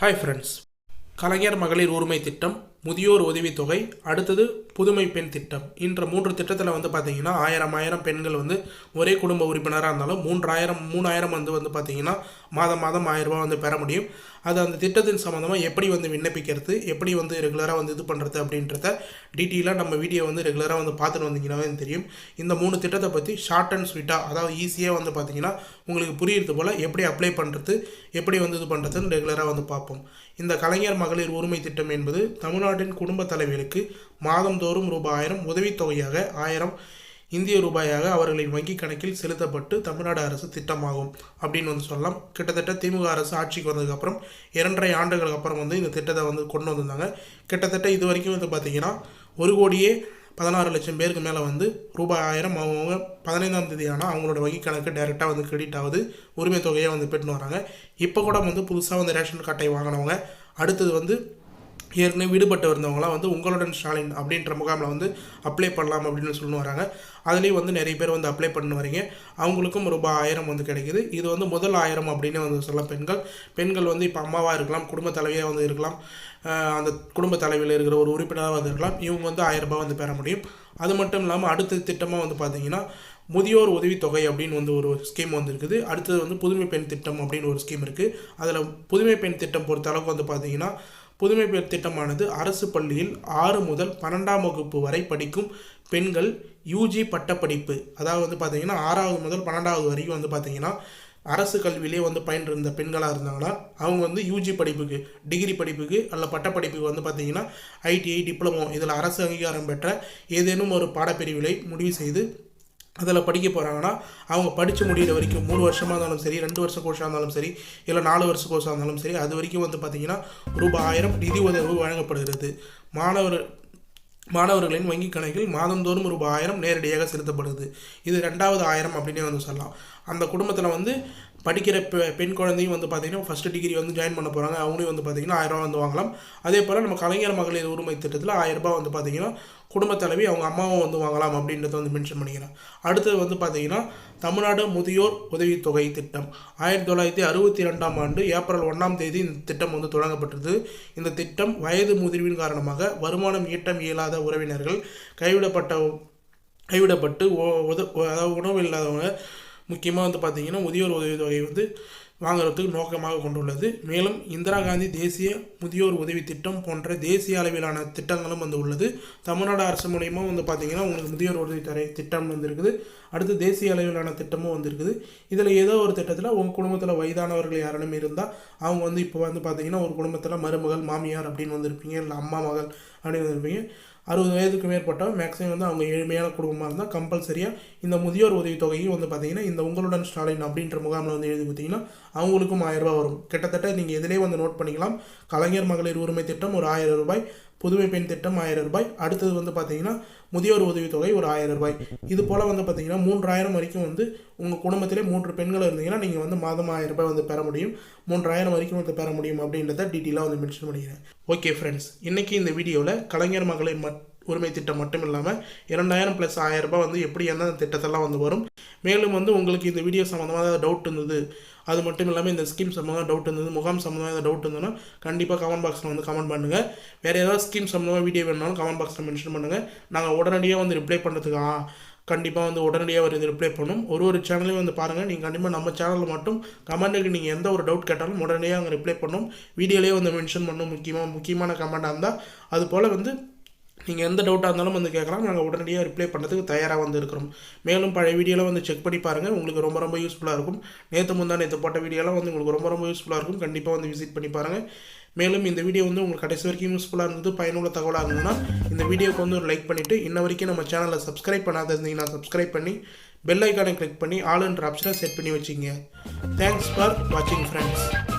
Hi friends கலைஞர் மகளிர் உரிமை திட்டம் முதியோர் உதவித்தொகை அடுத்தது புதுமை பெண் திட்டம். என்ற மூன்று திட்டத்தில் வந்து பார்த்தீங்கன்னா ஆயிரம் ஆயிரம் பெண்கள் வந்து ஒரே குடும்ப உறுப்பினராக இருந்தாலும் மூன்றாயிரம் மூணாயிரம் வந்து வந்து பார்த்திங்கன்னா மாதம் மாதம் ஆயிரம் ரூபாய் வந்து பெற முடியும். அது அந்த திட்டத்தின் சம்மந்தமாக எப்படி வந்து விண்ணப்பிக்கிறது எப்படி வந்து ரெகுலராக வந்து இது பண்ணுறது அப்படின்றத டீட்டெயிலாக நம்ம வீடியோ வந்து ரெகுலராக வந்து பார்த்துட்டு வந்தீங்கன்னாவே தெரியும். இந்த மூணு திட்டத்தை பற்றி ஷார்ட் அண்ட் ஸ்வீட்டாக அதாவது ஈஸியாக வந்து பார்த்திங்கன்னா உங்களுக்கு புரியுறது போல் எப்படி அப்ளை பண்ணுறது எப்படி வந்து இது பண்ணுறதுன்னு ரெகுலராக வந்து பார்ப்போம். இந்த கலைஞர் மகளிர் உரிமை திட்டம் என்பது தமிழ்நாட்டின் குடும்ப தலைவிகளுக்கு மாதந்தோறும் ரூபாய் ஆயிரம் உதவித்தொகையாக ஆயிரம் இந்திய ரூபாயாக அவர்களின் வங்கி கணக்கில் செலுத்தப்பட்டு தமிழ்நாடு அரசு திட்டமாகும் அப்படின்னு வந்து சொல்லலாம். கிட்டத்தட்ட திமுக அரசு ஆட்சிக்கு வந்ததுக்கப்புறம் இரண்டரை ஆண்டுகளுக்கு அப்புறம் வந்து இந்த திட்டத்தை வந்து கொண்டு வந்திருந்தாங்க. கிட்டத்தட்ட இது வரைக்கும் வந்து பார்த்திங்கன்னா ஒரு கோடியே பதினாறு லட்சம் பேருக்கு மேலே வந்து ரூபாய் ஆயிரம் அவங்கவுங்க பதினைந்தாம் தேதி ஆனால் அவங்களோட வங்கி கணக்கு டைரெக்டாக வந்து கிரெடிட் ஆகுது உரிமை தொகையாக வந்து பெற்றுன்னு வராங்க. இப்போ கூட வந்து புதுசாக வந்து ரேஷன் கார்டை வாங்கினவங்க அடுத்தது வந்து ஏற்கனவே விடுபட்டு இருந்தவங்களாம் வந்து உங்களுடன் ஸ்டாலின் அப்படின்ற முகாமில் வந்து அப்ளை பண்ணலாம் அப்படின்னு சொல்லி வராங்க. அதுலேயும் வந்து நிறைய பேர் வந்து அப்ளை பண்ணு வரீங்க. அவங்களுக்கும் ரூபாய் ஆயிரம் வந்து கிடைக்குது. இது வந்து முதல் ஆயிரம் அப்படின்னு வந்து சொல்லலாம் பெண்கள். பெண்கள் வந்து இப்போ அம்மாவாக இருக்கலாம் குடும்ப தலைவியாக வந்து இருக்கலாம். அந்த குடும்ப தலைவியில் இருக்கிற ஒரு உறுப்பினராக வந்து இருக்கலாம். இவங்க வந்து ஆயிரம் ரூபாய் வந்து பெற முடியும். அது மட்டும் இல்லாமல் அடுத்த திட்டமாக வந்து பார்த்தீங்கன்னா முதியோர் உதவித்தொகை அப்படின்னு வந்து ஒரு ஸ்கீம் வந்து இருக்குது. அடுத்தது வந்து புதுமை பெண் திட்டம் அப்படின்னு ஒரு ஸ்கீம் இருக்குது அதில் புதுமை பெண் திட்டம் பொறுத்த அளவுக்கு வந்து பார்த்தீங்கன்னா புதுமை பெயர் திட்டமானது அரசு பள்ளியில் ஆறு முதல் பன்னெண்டாம் வகுப்பு வரை படிக்கும் பெண்கள் யூஜி பட்டப்படிப்பு. அதாவது வந்து பார்த்தீங்கன்னா ஆறாவது முதல் பன்னெண்டாவது வரைக்கும் வந்து பார்த்தீங்கன்னா அரசு கல்வியிலே வந்து பயின்றிருந்த பெண்களாக இருந்தாங்கன்னா அவங்க வந்து யூஜி படிப்புக்கு டிகிரி படிப்புக்கு அல்ல பட்டப்படிப்புக்கு வந்து பார்த்தீங்கன்னா ஐடிஐ டிப்ளமோ இதில் அரசு அங்கீகாரம் பெற்ற ஏதேனும் ஒரு பாடப்பிரிவிலை முடிவு செய்து அதில் படிக்க போகிறாங்கன்னா அவங்க படித்து முடிகிற வரைக்கும் மூணு வருஷமாக இருந்தாலும் சரி ரெண்டு வருஷ கோர்ஸாக இருந்தாலும் சரி இல்லை நாலு வருஷ கோர்ஸாக இருந்தாலும் சரி அது வரைக்கும் வந்து பார்த்திங்கன்னா ரூபாய் ஆயிரம் நிதி உதவி வழங்கப்படுகிறது. மாணவர் மாணவர்களின் வங்கி கணக்கில் மாதந்தோறும் ரூபாய் ஆயிரம் நேரடியாக செலுத்தப்படுது. இது ரெண்டாவது ஆயிரம் அப்படின்னே வந்து சொல்லலாம். அந்த குடும்பத்தில் வந்து படிக்கிற பெ பெண் குழந்தையும் வந்து பார்த்திங்கன்னா ஃபஸ்ட்டு டிகிரி வந்து ஜாயின் பண்ண போகிறாங்க அவங்களையும் வந்து பார்த்திங்கன்னா ஆயிரரூவா வந்து வாங்கலாம். அதே போல் நம்ம கலைஞர் மகளிர் உரிமை திட்டத்தில் ஆயிரரூபா வந்து பார்த்திங்கன்னா குடும்ப தலைவி அவங்க அம்மாவும் வந்து வாங்கலாம் அப்படின்றத வந்து மென்ஷன் பண்ணிக்கிறேன் அடுத்தது வந்து பார்த்திங்கன்னா தமிழ்நாடு முதியோர் உதவித்தொகை திட்டம். ஆயிரத்தி தொள்ளாயிரத்தி அறுபத்தி ரெண்டாம் ஆண்டு ஏப்ரல் ஒன்றாம் தேதி இந்த திட்டம் வந்து தொடங்கப்பட்டது. இந்த திட்டம் வயது முதிர்வின் காரணமாக வருமானம் ஈட்டம் இயலாத உறவினர்கள் கைவிடப்பட்ட கைவிடப்பட்டு உத அதாவது உணவு இல்லாதவங்க முக்கியமாக வந்து பார்த்திங்கன்னா முதியோர் உதவித்தொகை வந்து வாங்குறதுக்கு நோக்கமாக கொண்டுள்ளது. மேலும் இந்திரா காந்தி தேசிய முதியோர் உதவி திட்டம் போன்ற தேசிய அளவிலான திட்டங்களும் வந்து உள்ளது. தமிழ்நாடு அரசு மூலயமா வந்து பார்த்திங்கன்னா உங்களுக்கு முதியோர் உதவித்தொகை திட்டம் வந்திருக்குது அடுத்து தேசிய அளவிலான திட்டமும் வந்திருக்குது இதில் ஏதோ ஒரு திட்டத்தில் உங்கள் குடும்பத்தில் வயதானவர்கள் யாரும் இருந்தால் அவங்க வந்து இப்போ வந்து பார்த்திங்கன்னா ஒரு குடும்பத்தில் மருமகள் மாமியார் அப்படின்னு வந்திருப்பீங்க இல்லை அம்மா மகள் அப்படின்னு வந்திருப்பீங்க அறுபது வயதுக்கு மேற்பட்டவங்க மேக்ஸிமம் வந்து அவங்க ஏழ்மையான குடும்பமாக இருந்தால் கம்பல்சரியாக இந்த முதியோர் உதவித்தொகையும் வந்து பார்த்தீங்கன்னா இந்த உங்களுடன் ஸ்டாலின் அப்படின்ற முகாமில் வந்து எழுதி கொடுத்தீங்கன்னா அவங்களுக்கும் ஆயிரம் ரூபாய் வரும். கிட்டத்தட்ட நீங்கள் இதிலே வந்து நோட் பண்ணிக்கலாம். கலைஞர் மகளிர் உரிமை திட்டம் ஒரு ஆயிரம் ரூபாய் புதுமை பெண் திட்டம் ஆயிரம் ரூபாய் அடுத்தது வந்து பார்த்தீங்கன்னா முதியோர் உதவித்தொகை ஒரு ஆயிரம் ரூபாய். இது போல் வந்து பார்த்தீங்கன்னா மூன்றாயிரம் வரைக்கும் வந்து உங்கள் குடும்பத்திலே மூன்று பெண்கள் இருந்தீங்கன்னா நீங்கள் வந்து மாதம் ஆயிரம் ரூபாய் வந்து பெற முடியும். மூன்றாயிரம் வரைக்கும் வந்து பெற முடியும் அப்படின்றத டீட்டெயிலாக வந்து மென்ஷன் பண்ணிக்கிறேன். ஓகே ஃப்ரெண்ட்ஸ் இன்றைக்கி இந்த வீடியோவில் கலைஞர் மகளிர் மட் உரிமை திட்டம் மட்டும் இல்லாமல் இரண்டாயிரம் ப்ளஸ் ஆயிரம் ரூபாய் வந்து எப்படி என்ன திட்டத்தெல்லாம் வந்து வரும். மேலும் வந்து உங்களுக்கு இந்த வீடியோ சம்மந்தமாக ஏதாவது டவுட் இருந்தது அது மட்டும் இல்லாமல் இந்த ஸ்கீம் சம்மந்தமாக டவுட் இருந்தது முகாம் சம்மந்தமாக ஏதாவது டவுட் இருந்ததுன்னா கண்டிப்பாக கமெண்ட் பாக்ஸில் வந்து கமெண்ட் பண்ணுங்கள் வேறு ஏதாவது ஸ்கீம் சம்மந்தமாக வீடியோ வேணுனாலும் கமெண்ட் பாக்ஸில் மென்ஷன் பண்ணுங்கள் நாங்கள் உடனடியாக வந்து ரிப்ளை பண்ணுறதுக்கு ஆ, கண்டிப்பாக வந்து உடனடியாக வந்து ரிப்ளை பண்ணும். ஒரு ஒரு சேனலையும் வந்து பாருங்கள் நீங்கள் கண்டிப்பாக நம்ம சேனலில் மட்டும் கமெண்ட்டுக்கு நீங்கள் எந்த ஒரு டவுட் கேட்டாலும் உடனடியாக அங்கே ரிப்ளை பண்ணும். வீடியோலேயே வந்து மென்ஷன் பண்ணும். முக்கியமாக முக்கியமான கமெண்ட்டாக இருந்தால் அது போல் வந்து நீங்கள் எந்த டவுட்டாக இருந்தாலும் வந்து கேட்கலாம். நாங்கள் உடனடியாக ரிப்ளை பண்ணுறதுக்கு தயாராக வந்து இருக்கிறோம். மேலும் பழைய வீடியோலாம் வந்து செக் பண்ணி பாருங்கள் உங்களுக்கு ரொம்ப ரொம்ப யூஸ்ஃபுல்லாக இருக்கும். நேற்று முந்தா நேற்று போட்ட வீடியோலாம் வந்து உங்களுக்கு ரொம்ப ரொம்ப யூஸ்ஃபுல்லாக இருக்கும். கண்டிப்பாக வந்து விசிட் பண்ணி பாருங்கள் மேலும் இந்த வீடியோ வந்து உங்களுக்கு கடைசி வரைக்கும் யூஸ்ஃபுல்லாக இருந்தது பயனுள்ள தகவலாக இருந்ததுன்னா இந்த வீடியோக்கு வந்து ஒரு லைக் பண்ணிவிட்டு இன்ன வரைக்கும் நம்ம சேனலை சப்ஸ்கிரைப் பண்ணாத இருந்தீங்கன்னா சப்ஸ்கிரைப் பண்ணி பெல் ஐக்கானை கிளிக் பண்ணி ஆல் என்ற ஆப்ஷனை செட் பண்ணி வச்சுங்க. தேங்க்ஸ் ஃபார் வாட்சிங் ஃப்ரெண்ட்ஸ்